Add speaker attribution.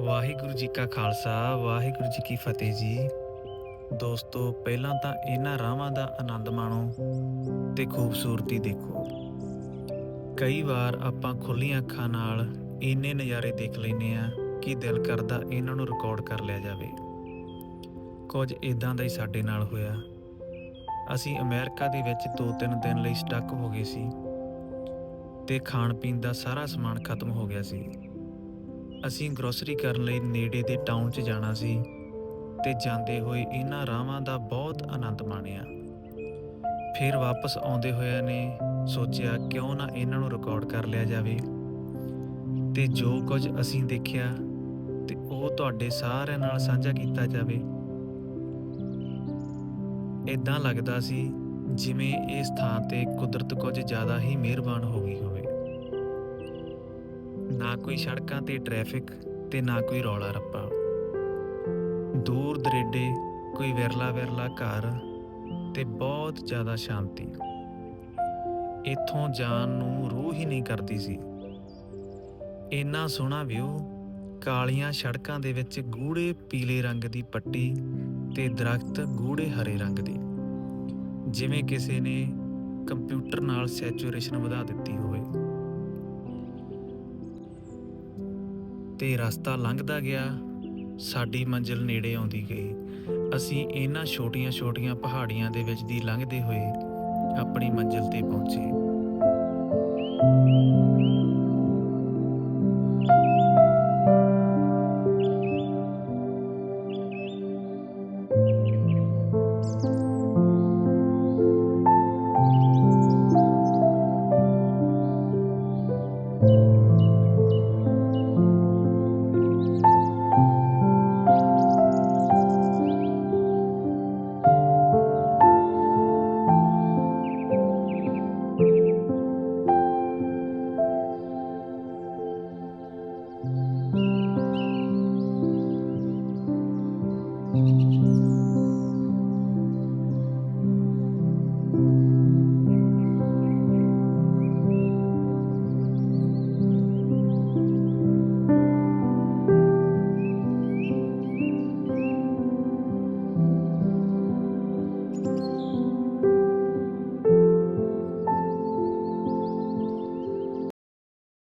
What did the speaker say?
Speaker 1: ਵਾਹਿਗੁਰੂ ਜੀ ਕਾ ਖਾਲਸਾ, ਵਾਹਿਗੁਰੂ ਜੀ ਕੀ ਫਤਿਹ ਜੀ। ਦੋਸਤੋ, ਪਹਿਲਾਂ ਤਾਂ ਇਹਨਾਂ ਰਾਹਾਂ ਦਾ ਆਨੰਦ ਮਾਣੋ ਤੇ ਖੂਬਸੂਰਤੀ ਦੇਖੋ। ਕਈ ਵਾਰ ਆਪਾਂ ਖੁੱਲੀਆਂ ਅੱਖਾਂ ਨਾਲ ਇੰਨੇ ਨਜ਼ਾਰੇ ਦੇਖ ਲੈਨੇ ਆ ਕਿ ਦਿਲ ਕਰਦਾ ਇਹਨਾਂ ਨੂੰ ਰਿਕਾਰਡ ਕਰ ਲਿਆ ਜਾਵੇ। ਕੁਝ ਇਦਾਂ ਦਾ ਹੀ ਸਾਡੇ ਨਾਲ ਹੋਇਆ। ਅਸੀਂ ਅਮਰੀਕਾ ਦੇ ਵਿੱਚ 2-3 ਦਿਨ ਲਈ ਸਟਕ ਹੋ ਗਏ ਸੀ ਤੇ ਖਾਣ ਪੀਣ ਦਾ ਸਾਰਾ ਸਮਾਨ ਖਤਮ ਹੋ ਗਿਆ ਸੀ। ਅਸੀਂ ਗਰੋਸਰੀ ਕਰਨ ਲਈ ਨੇੜੇ ਦੇ ਟਾਊਨ 'ਚ ਜਾਣਾ ਸੀ ਤੇ ਜਾਂਦੇ ਹੋਏ ਇਹਨਾਂ ਰਾਹਾਂ ਦਾ ਬਹੁਤ ਆਨੰਦ ਮਾਣਿਆ। ਫਿਰ ਵਾਪਸ ਆਉਂਦੇ ਹੋਇਆਂ ਨੇ ਸੋਚਿਆ ਕਿਉਂ ਨਾ ਇਹਨਾਂ ਨੂੰ ਰਿਕਾਰਡ ਕਰ ਲਿਆ ਜਾਵੇ। ਤੇ ਜੋ ਕੁਝ ਅਸੀਂ ਦੇਖਿਆ ਤੇ ਉਹ ਤੁਹਾਡੇ ਸਾਰਿਆਂ ਨਾਲ ਸਾਂਝਾ ਕੀਤਾ ਜਾਵੇ। ਇਦਾਂ ਲੱਗਦਾ ਸੀ ਜਿਵੇਂ ਇਸ ਥਾਂ ਤੇ ਕੁਦਰਤ ਕੁਝ ਜ਼ਿਆਦਾ ਹੀ ਮਿਹਰਬਾਨ ਹੋ ਗਈ ਹੋਵੇ। ਨਾ ਕੋਈ ਸੜਕਾਂ ਤੇ ਟ੍ਰੈਫਿਕ ਤੇ ਨਾ ਕੋਈ ਰੌਲਾ ਰੱਪਾ। ਦੂਰ ਦਰੇਡੇ ਕੋਈ ਵਿਰਲਾ ਵਿਰਲਾ ਘਰ ਤੇ ਬਹੁਤ ਜ਼ਿਆਦਾ ਸ਼ਾਂਤੀ। ਇੱਥੋਂ ਜਾਣ ਨੂੰ ਰੂਹ ਹੀ ਨਹੀਂ ਕਰਦੀ ਸੀ। ਇੰਨਾ ਸੋਹਣਾ ਵਿਊ, ਕਾਲੀਆਂ ਸੜਕਾਂ ਦੇ ਵਿੱਚ ਗੂੜੇ ਪੀਲੇ ਰੰਗ ਦੀ ਪੱਟੀ ਤੇ ਦਰਖਤ ਗੂੜੇ ਹਰੇ ਰੰਗ ਦੇ। ਜਿਵੇਂ ਕਿਸੇ ਨੇ ਕੰਪਿਊਟਰ ਨਾਲ ਸੈਚੂਰੇਸ਼ਨ ਵਧਾ ਦਿੱਤੀ ਹੋਵੇ। ਤੇ ਰਸਤਾ ਲੰਘਦਾ ਗਿਆ, ਸਾਡੀ ਮੰਜ਼ਿਲ ਨੇੜੇ ਆਉਂਦੀ ਗਈ। ਅਸੀਂ ਇਹਨਾਂ ਛੋਟੀਆਂ-ਛੋਟੀਆਂ ਪਹਾੜੀਆਂ ਦੇ ਵਿੱਚ ਦੀ ਲੰਘਦੇ ਹੋਏ ਆਪਣੀ ਮੰਜ਼ਿਲ ਤੇ ਪਹੁੰਚੇ। thank you Thank you.